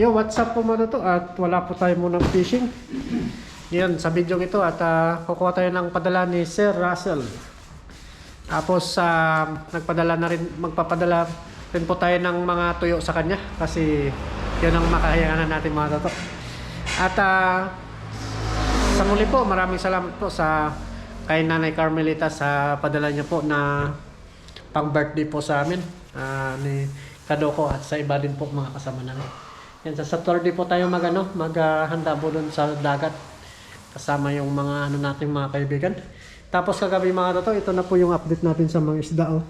Yo, what's up po mga to at wala po tayo munang fishing. Yan, sa video ito at ah, kukuha tayo ng padala ni Sir Russell. Tapos sa nagpadala na rin, magpapadala rin po tayo ng mga tuyo sa kanya kasi yun ang makahayanan natin mga toto. At ah, sa muli po, maraming salamat po sa kay Nanay Carmelita sa padala niya po na pang birthday po sa amin ah, ni Kadoko at sa iba din po mga kasama namin. Yan sa Saturday po tayo mag ano, maghahanda po doon sa dagat kasama yung mga ano nating mga kaibigan. Tapos kagabi mga toto, ito na po yung update natin sa mga isda oh.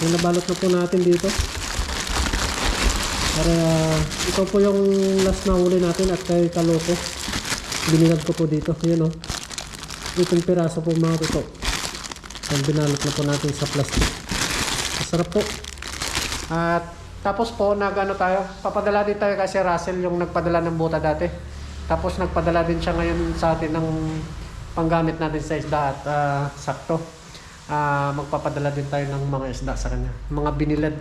Yung nabalot na po natin dito. Para ito po yung last na huli natin at kay Kaloko. Binilad ko po dito. Yan oh. Itong piraso po mga toto. Yan binalot na po natin sa plastic. Masarap po. At tapos po nagano tayo, papadala din tayo kasi Russell yung nagpadala ng buta dati. Tapos nagpadala din siya ngayon sa atin ng panggamit natin sa isda at ah, sakto. Ah, magpapadala din tayo ng mga isda sa kanya. Mga binilad.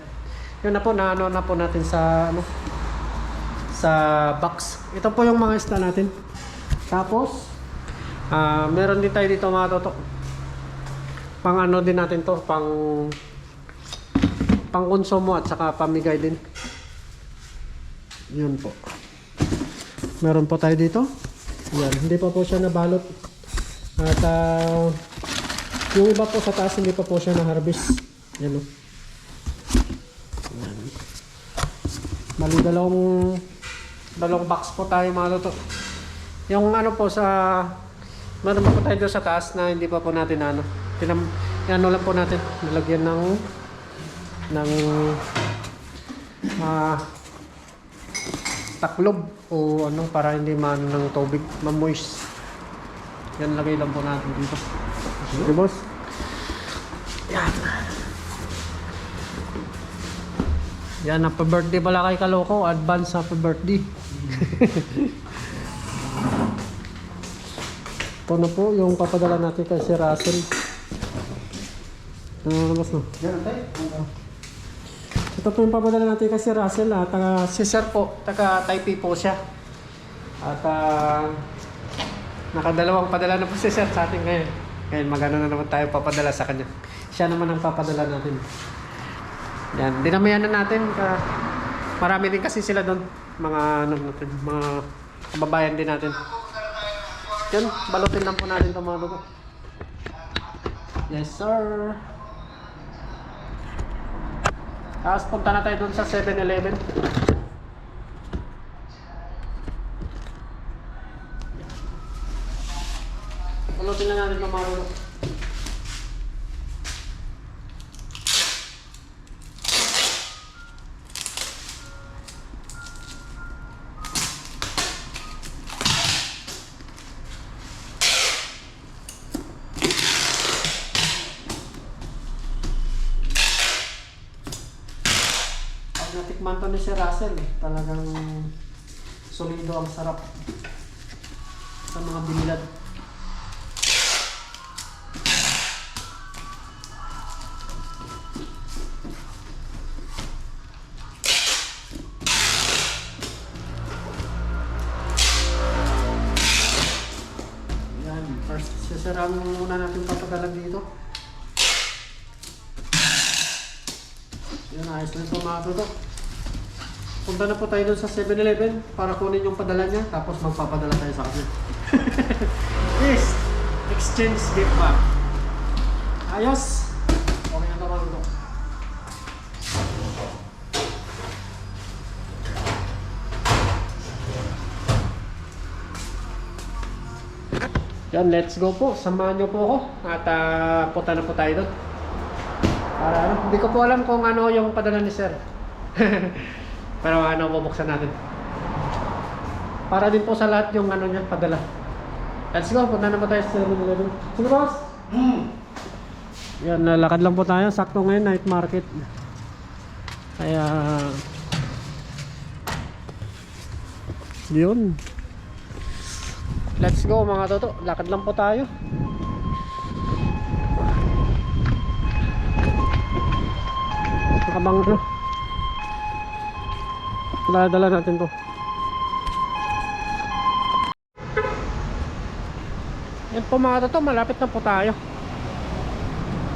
Yun na po, na ano na po natin sa ano sa box. Ito po yung mga isda natin. Tapos ah meron din tayo dito mga toto. Pang ano din natin to, pang pang konsumo at saka pamigay din. Yun po. Meron po tayo dito. Yan, hindi pa po siya nabalot. At ah, yung iba po sa taas hindi pa po siya na-harvest. Yan o. Yan. Bali dalawang dalawang box po tayo mga toto. Yung ano po sa meron po tayo sa taas na hindi pa po natin ano. Tinam, ano lang po natin. Nilagyan ng ng ah taklob o ano para hindi man ng tubig. Mamoist. Yan lagay lang po natin dito. Okay boss. Yan. Yan happy birthday pala kay Kaloko. Advance happy birthday. Ito na po yung papadala natin kay si Russell. Ano boss no? Ganun tayo. Ito po yung papadala natin kasi Russell, ah, taga, si Sir po, taga Taipei po siya. At ah, nakadalawang padala na po si Sir sa atin ngayon. Ngayon magano na naman tayo papadala sa kanya. Siya naman ang papadala natin. Yan, dinamayan na natin. ka marami din kasi sila doon. Mga, ano, natin, mga kababayan din natin. Yan, balutin lang po natin itong mga dugo. Yes, sir. Tapos punta na tayo dun sa 7-Eleven. Pulutin na natin ng. Pag natikman to ni si Russell, eh, talagang solido ang sarap sa mga binilad. Punta na po tayo dun sa 7-Eleven para kunin yung padala niya, tapos magpapadala tayo sa kanya. yes! Exchange gift pa. Ayos! Okay na ito mga toto. Yan, let's go po. Samahan niyo po ako. At ah, punta na po tayo doon. Para ano, hindi ko po alam kung ano yung padala ni sir. Pero ano, bubuksan natin. Para din po sa lahat yung ano niya, padala. Let's go, punta na po tayo sa 7-Eleven. Sige boss! Hmm. Yan, lalakad lang po tayo. Sakto ngayon, night market. Kaya... Yun. Let's go mga toto. Lakad lang po tayo. Nakabangro. Dala natin to. Yan po mga to, malapit na po tayo.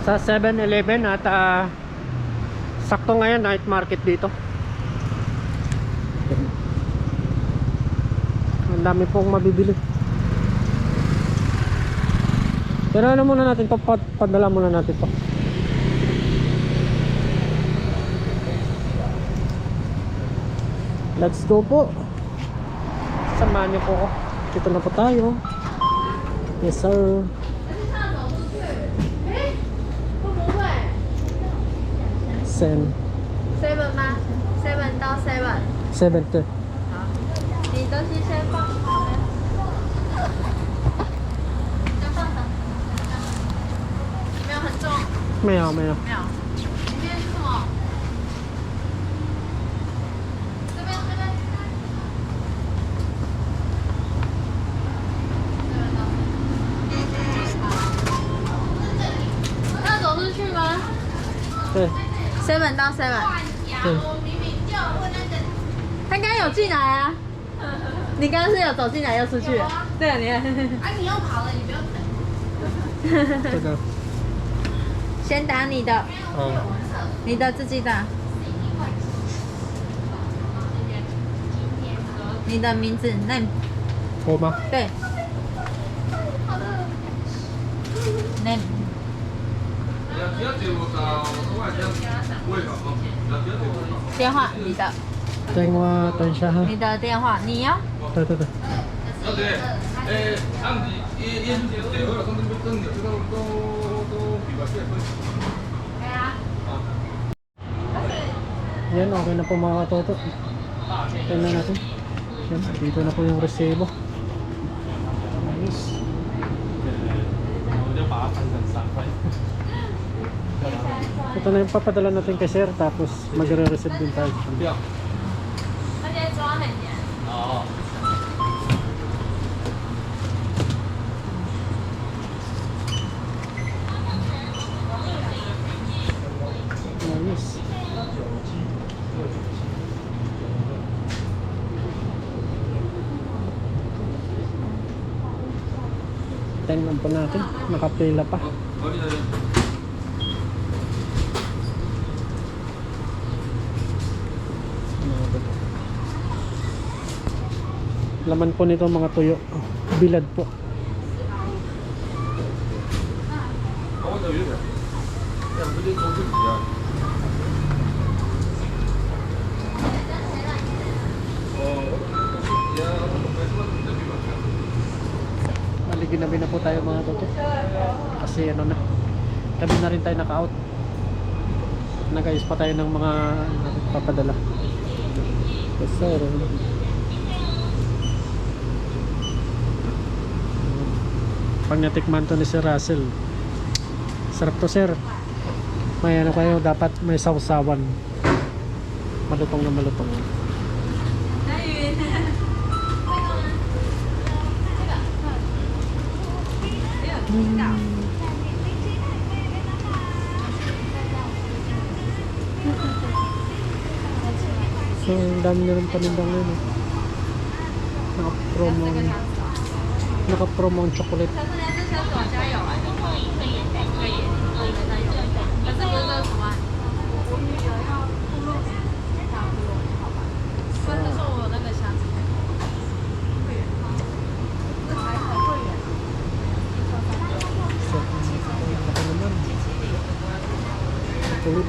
Sa 7-Eleven at ah, sakto ngayon night market dito. Ang dami pong mabibili. Pero ano muna natin to, pad- padala muna natin to. Let's go po. Samahan niyo po ako. Dito na po tayo. Yes sir. 会不会 Sen. seven 吗？seven 到 seven。 Seven to. 好，你东西先放旁边。先放着。里面很重， Mayo, mayo. 没有。里 走进来又出去？对啊，你看。啊，你要跑了，你不要等。这个。先打你的，哦。你的自己打。你的名字，那你我吗？对。那电话，你的，等我等一下哈。你的电话，你要对对对。小姐，诶，暗时耶耶稣节地好啦，总总总都都都比较结婚。 Yan, okay na po mga katoto. Tingnan natin. Yan, dito na po yung resibo. Nice. Ito na yung papadala natin kay sir, tapos magre-receive din tayo. 而 Tingnan po natin, nakapila pa. Laman po nito mga tuyo. Bilad po. 我走 tayo mga toto. Kasi ano na, kami na rin tayo naka-out. Nag-ayos pa tayo ng mga papadala. Yes sir. Pag natikman to ni Sir Russell. Sarap to sir. May ano kayo, dapat may sausawan. Malutong na malutong. So, ang dami na rin panindang ngayon. Eh. Naka-promo. Naka-promo ang chocolate. tulog.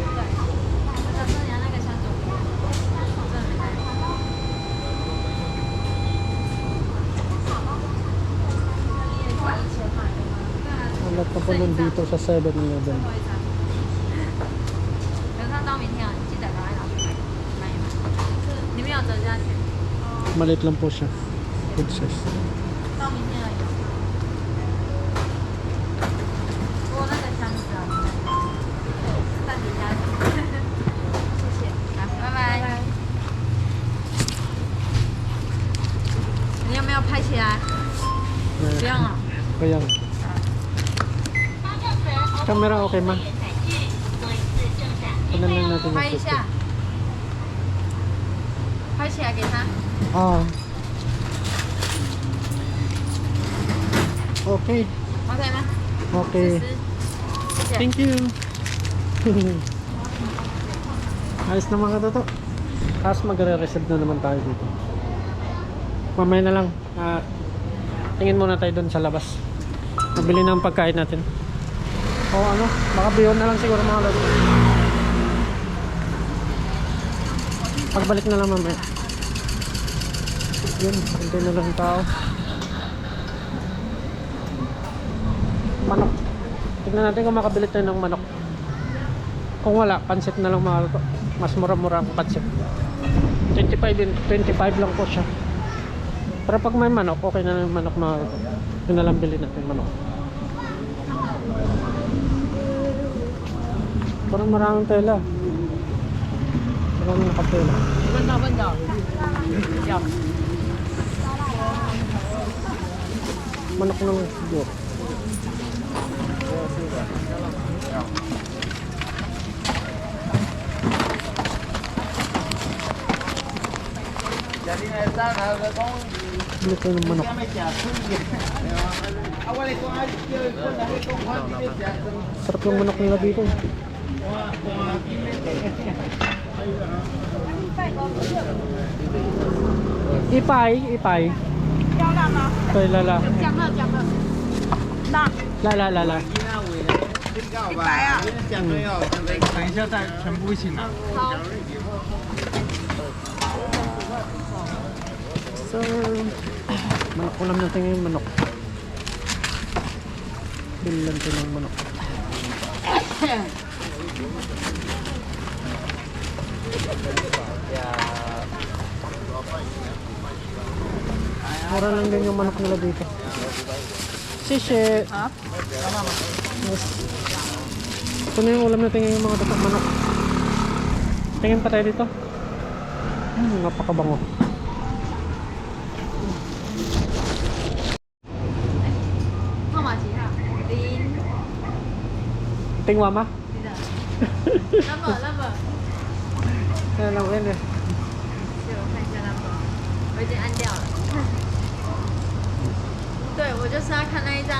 Wala pa po nun dito sa 7-Eleven. Malit lang po siya. Good size. okay ma? Tignan lang natin yung 拍一下 picture.，拍 拍起来给他。 Oh. Okay. OK 吗？ Okay. 思思，谢谢。 Thank you. Ayos na mga toto. Tapos magre-reserve na naman tayo dito. Mamaya na lang. ah, tingin muna tayo doon sa labas. Mabili ng pagkain natin. O ano, baka bihon na lang siguro mga lolo. Pagbalik na lang mamaya. Yun, hintay na lang tao. Manok. Tignan natin kung makabili tayo ng manok. Kung wala, pansit na lang mga lolo. Mas mura-mura ang pansit. 25, din- 25 lang po siya. Pero pag may manok, okay na lang yung manok mga lolo. Yun na lang bilhin natin manok. Parang maraming tela. Maraming nakatela. Banda, banda. Yum. Manok ng siguro. Bili ko ng manok. Sarap yung manok nila dito. Ipay, ipay. 要辣吗？对啦啦，讲了讲了，辣来来来来，一百啊，等一下再全部一起拿。好， So, manok ulam natin ngayon manok. Bilan ko ng manok. Mura lang din yung manok nila dito. Sishe. Ha? Yes. Ito na yung ulam natin ngayon yung mga tatak manok. Tingin pa tayo dito. Hmm, napakabango. Tingwa ma? 拉不？那拉不拉？我看一下？我已经按掉了。对，我就是要看那一张。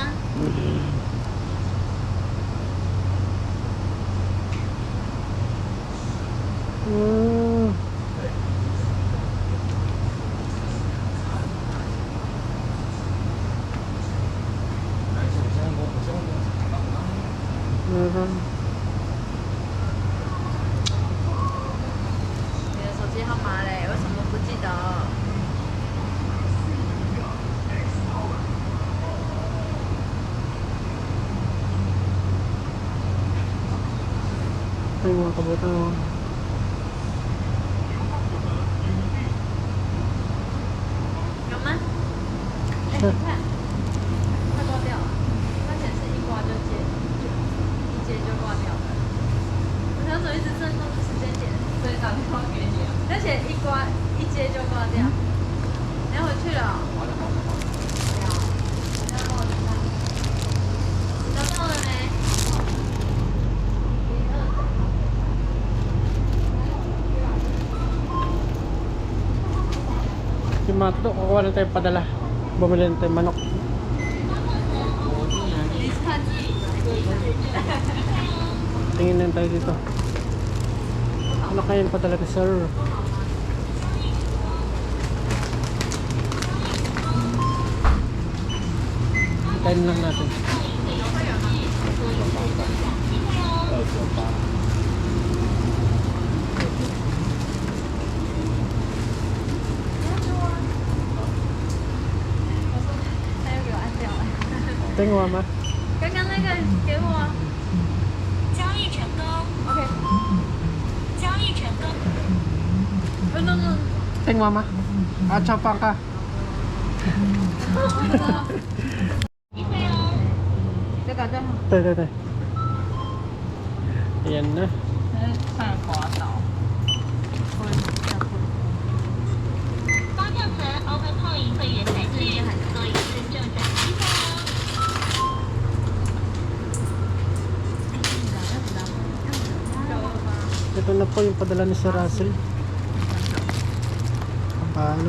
mga tuto, kukuha na tayo padala. Bumili na tayo manok. Tingin na tayo dito. Ano kayan pa talaga, sir? Time lang natin. 给我吗？刚刚那个给我。交易成功。Ok 交易成功。嗯嗯听我吗？啊超棒啊。嗯好的。没有在打电话。对对对。点呢 na po yung padala ni Sir Russell ang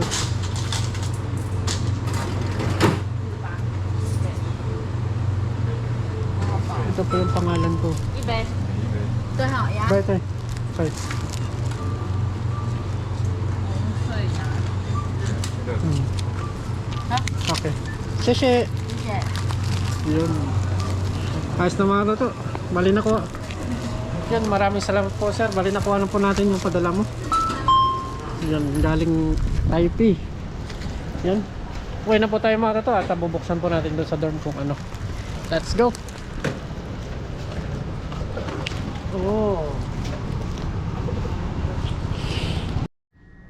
ito po yung pangalan ko Ibe Tôi hỏi á Ibe tay Tay Okay. Sisi. Yun. Ayos na mga to. Mali na ko. Yan, maraming salamat po sir. Bali na ko ano po natin yung padala mo. Yan, galing Taipei. Yan. Uwi na po tayo mga to at bubuksan po natin doon sa dorm kung ano. Let's go. Oh.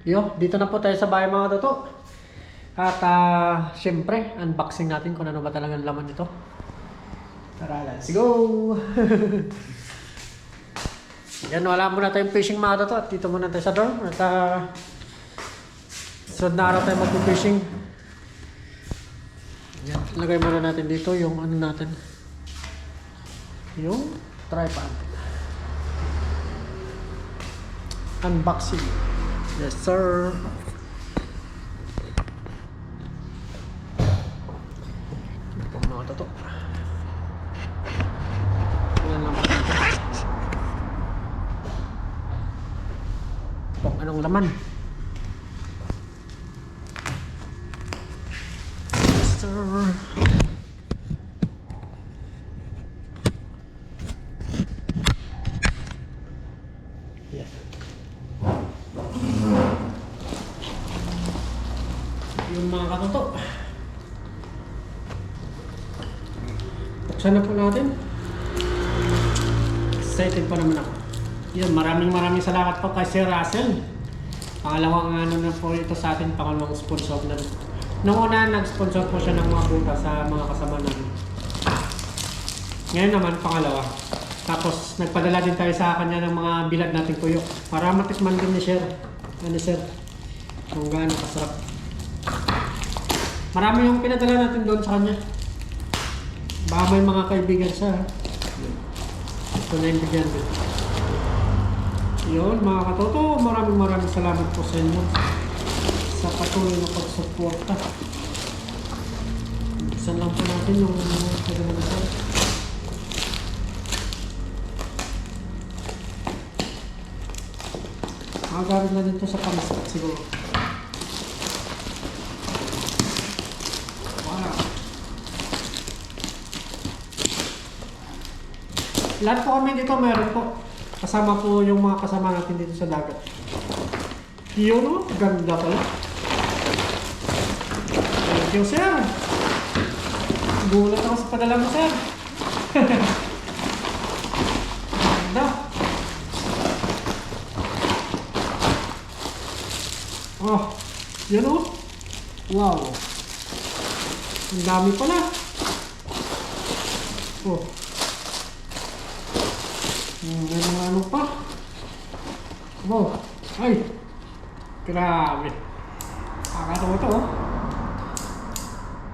Yo, dito na po tayo sa bahay mga toto. At ah, syempre, unboxing natin kung ano ba talaga ang laman nito. Tara, let's go! Yan, wala muna tayong fishing mga toto at dito muna tayo sa dorm. At uh, sunod na araw tayo mag-fishing. Yan, lagay muna natin dito yung ano natin. Yung tripod. Unboxing. Yes, sir. Ito mga toto. Yan lang pa dito. Laman. Sir. Yung mga katoto. Buksan na po natin. Excited pa naman ako. Yan, maraming maraming salamat po kay Sir Russell. Pangalawang ano na po ito sa atin, pangalawang sponsor na. Noong una, nag-sponsor po siya ng mga buta sa mga kasama namin. Ngayon naman, pangalawa. Tapos, nagpadala din tayo sa kanya ng mga bilad nating tuyo. Para matikman din ni Sir. Ano Sir? Kung gaano kasarap. Marami yung pinadala natin doon sa kanya. Baka may mga kaibigan siya. Ito na yung bigyan din. Yun, mga katoto, maraming maraming salamat po sa inyo sa patuloy na pagsuporta. Buksan lang po natin yung pagkakasal. Magagamit na din to sa pamiskat siguro. Wow. Lahat po kami dito meron po. Kasama po yung mga kasama natin dito sa dagat. Yun ganda pala. Thank you, sir. Gulat ako sa padala mo, sir. ganda. Oh, yun o. Wow. Ang dami pala. Oh. Hmm, May mga ano pa. Wow. Ay. Grabe. Nakakatawa to oh.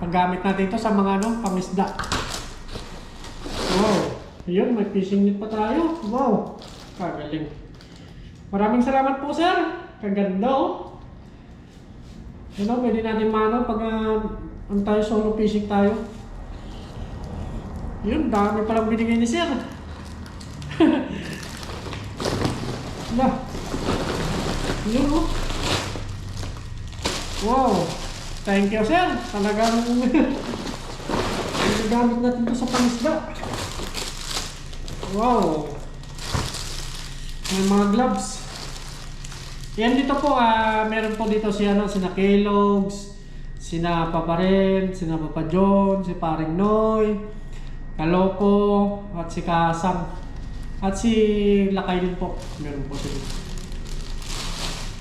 Paggamit natin ito sa mga ano, pamisda. Wow. Yun, may fishing net pa tayo. Wow. Kagaling. Maraming salamat po, sir. Kaganda oh. Ano, pwede natin mano pag uh, ang tayo solo fishing tayo. Yun, dami palang binigay ni sir. Lah. Yun. Wow. Thank you, sir. Talagang ginagamit natin ito sa pangisda. Wow. May mga gloves. Yan dito po, ah, meron po dito si ano, sina Kellogg's, sina Papa Ren, sina Papa John, si Paring Noy, Kaloko, at si Kasang. At si Lakay din po. Meron po sila.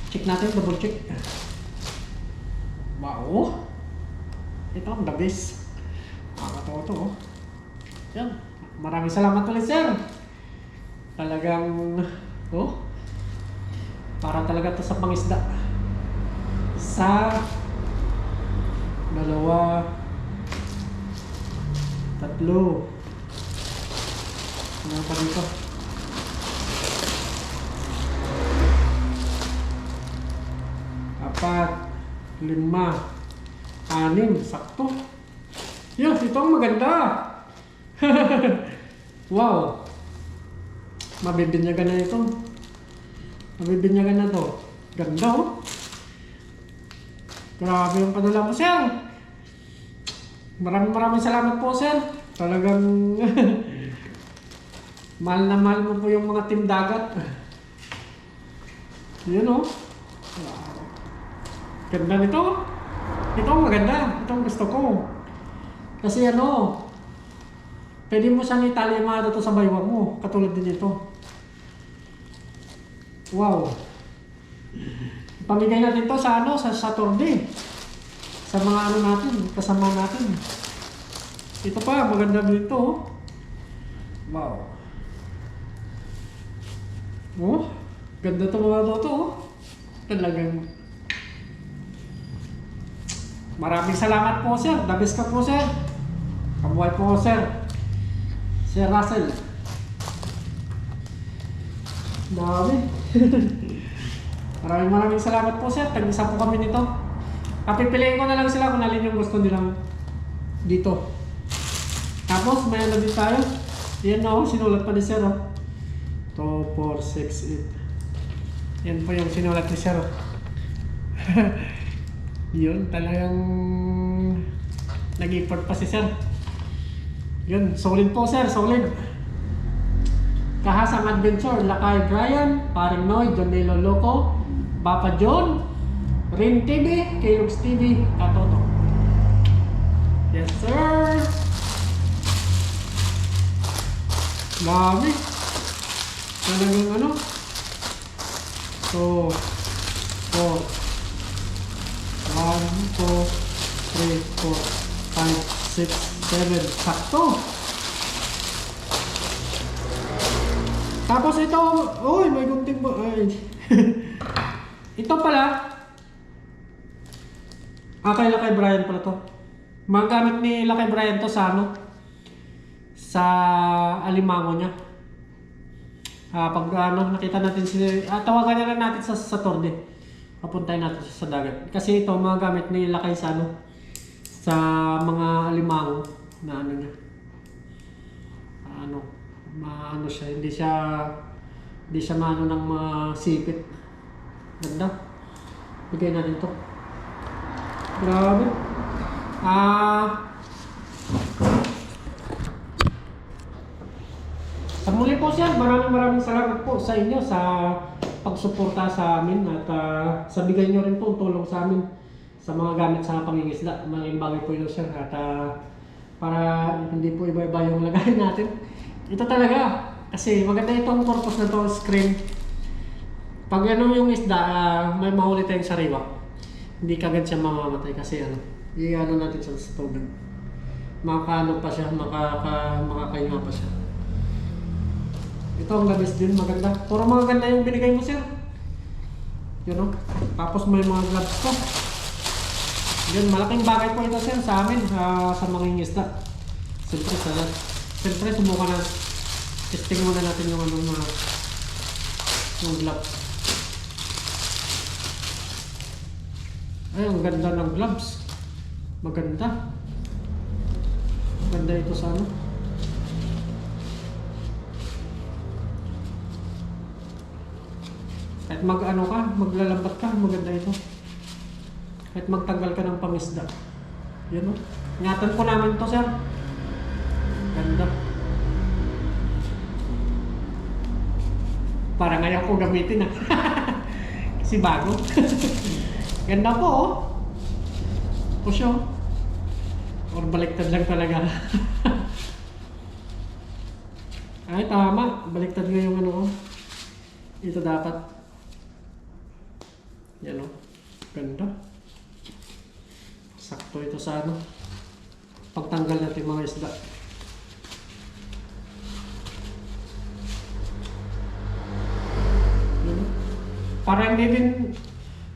Check natin, double check. Wow! Ito ang the best. Nakakatawa to oh. Yan. Maraming salamat ulit sir. Talagang, oh, para talaga to sa pangisda. Sa dalawa, tatlo, ano pa dito? Lima, anim, sakto. Yun, ito ang maganda. wow. Mabibinyagan na ito. Mabibinyagan na to. Ganda oh. Grabe yung padala mo, sir. Maraming maraming salamat po, sir. Talagang mahal na mahal mo po yung mga team dagat. Yun oh. Ganda nito. Ito maganda. Ito ang gusto ko. Kasi ano, pwede mo siyang italimado to sa baywang mo. Katulad din ito. Wow. Pamigay natin to sa ano, sa Saturday. Sa mga ano natin, kasama natin. Ito pa, maganda dito. oh. Wow. Oh, ganda to mga to, oh. Talagang Maraming salamat po, sir. The best ka po, sir. Kamuhay po, sir. Sir Russell. Dami. maraming maraming salamat po, sir. Tag-isa po kami nito. Kapipiliin ko na lang sila kung alin yung gusto nilang dito. Tapos, may ano din tayo. Yan o, sinulat pa ni sir, oh. 2, 4, 6, 8. Yan po yung sinulat ni sir. oh. Yun, talagang nag-effort pa si sir. Yun, solid po sir, solid. Kahasang Adventure, Lakay Brian, Paring Noy, Jonelo Loco, Papa John, Rin TV, Kellogg's TV, Katoto. Yes sir! Dami! Talagang ano? So, so, 1, 2, 3, 4, 5, 6, 7. Sakto. Tapos ito, uy, may gunting ba? Ay. ito pala. Ah, kay Lakay Brian pala to. Magamit ni Lakay Brian to sa ano? Sa alimango niya. Ah, pag ano, nakita natin si... Ah, tawagan na lang natin sa, sa papuntahin natin sa dagat. Kasi ito, mga gamit ni Lakay sa ano, sa mga alimango na ano niya. Ano, maano siya, hindi siya, hindi siya maano ng mga sipit. Ganda. Bigay natin to. Grabe. Ah, Sa muli po siya, maraming maraming salamat po sa inyo sa pagsuporta sa amin at ah, sa bigay nyo rin po tulong sa amin sa mga gamit sa pangingisda. Malaking bagay po yun siya at ah, para hindi po iba-iba yung lagay natin. Ito talaga, kasi maganda itong purpose na to screen. Pag ano yung isda, ah, may mahuli tayong sariwa. Hindi kagad siya mamamatay kasi ano, i-ano natin siya sa tubig. Makakaano pa siya, makaka, makakainga pa siya. Ito ang labis din, maganda. Puro mga ganda yung binigay mo, sir. Yun o. Tapos may mga gloves ko. Yun, malaking bagay po ito, sa amin, ah, sa mga isda. Siyempre, sa, siyempre, sumuka na. Testing muna natin yung ano, mga, yung gloves. Ay, ang ganda ng gloves. Maganda. Maganda ito sa ano. Kahit mag ano ka, maglalambat ka, maganda ito. Kahit magtanggal ka ng pangisda. Yan o. Ingatan po namin to sir. Ganda. Parang ayaw ko gamitin ah. Kasi bago. Ganda po oh. Push oh. Or baliktad lang talaga. Ay, tama. Baliktad nga yung ano ko. Ito dapat. Yan o. Ganda. Sakto ito sa ano. Pagtanggal natin mga isda. Yan o. Para hindi din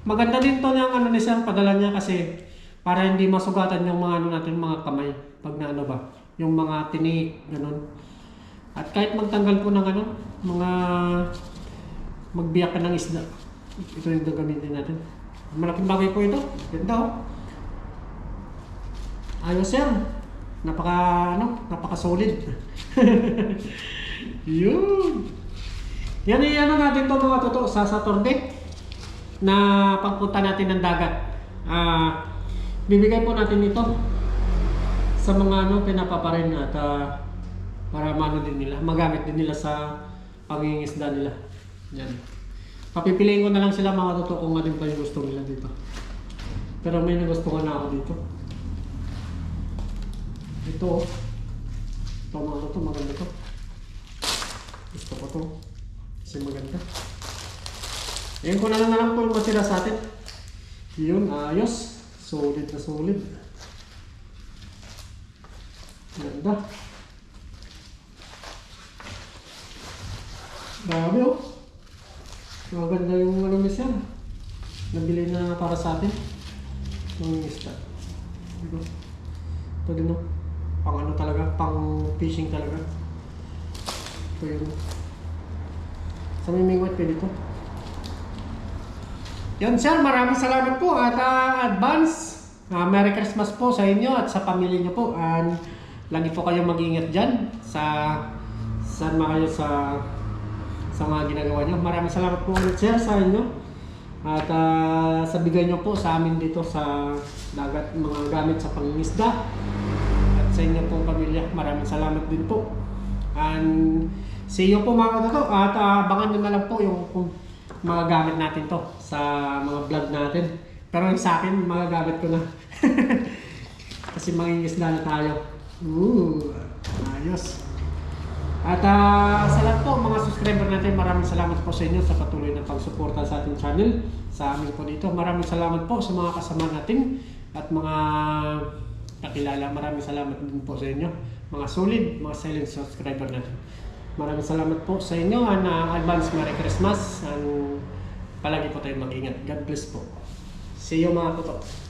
maganda din to ng ano ni sir padala niya kasi para hindi masugatan yung mga ano natin mga kamay pag na ano ba yung mga tinik ganun at kahit magtanggal po ng ano mga magbiyak ka ng isda ito yung gagamitin natin Malaking bagay po ito. Ganda oh. Ayos sir. Napaka, ano, napaka solid. Yun. Yan ay ano natin to mga totoo sa Saturday na pagpunta natin ng dagat. Ah, bibigay po natin ito sa mga ano pinapaparin at ah, para mano din nila, magamit din nila sa pangingisda nila. Yan. Papipiliin ko na lang sila mga totoo kung ano pa yung gusto nila dito. Pero may nagustuhan na ako dito. Ito. Ito mga totoo, maganda to. Gusto ko to. Kasi maganda. Ayan ko na lang na lang po yung matira sa atin. Yun, ayos. Solid na solid. Ganda. Grabe oh. Maganda yung ano ni Sir. Nabili na para sa atin. Yung isda. Ito. Ito din oh. Pang ano talaga, pang fishing talaga. Ito yung sa may mingwat pwede to. Yan sir, maraming salamat po at ah, advance. Ah, Merry Christmas po sa inyo at sa pamilya niyo po. And lagi po kayong mag-ingat dyan sa saan man kayo sa sa mga ginagawa niyo. Maraming salamat po ulit sir sa inyo. At ah, sa bigay niyo po sa amin dito sa dagat mga gamit sa pangingisda. At sa inyo pong pamilya, maraming salamat din po. And see you po mga katoto. At ah, abangan nyo na lang po yung kung mga gamit natin to sa mga vlog natin. Pero yung sa akin, mga gamit ko na. Kasi mangingisda na tayo. Ooh, ayos. At ah, sa lahat po, mga subscriber natin, maraming salamat po sa inyo sa patuloy na pagsuporta sa ating channel, sa amin po dito. Maraming salamat po sa mga kasama natin at mga kakilala. Maraming salamat din po sa inyo. Mga solid, mga silent subscriber natin. Maraming salamat po sa inyo and ah, advance Merry Christmas and palagi po tayong mag-ingat. God bless po. See you mga toto.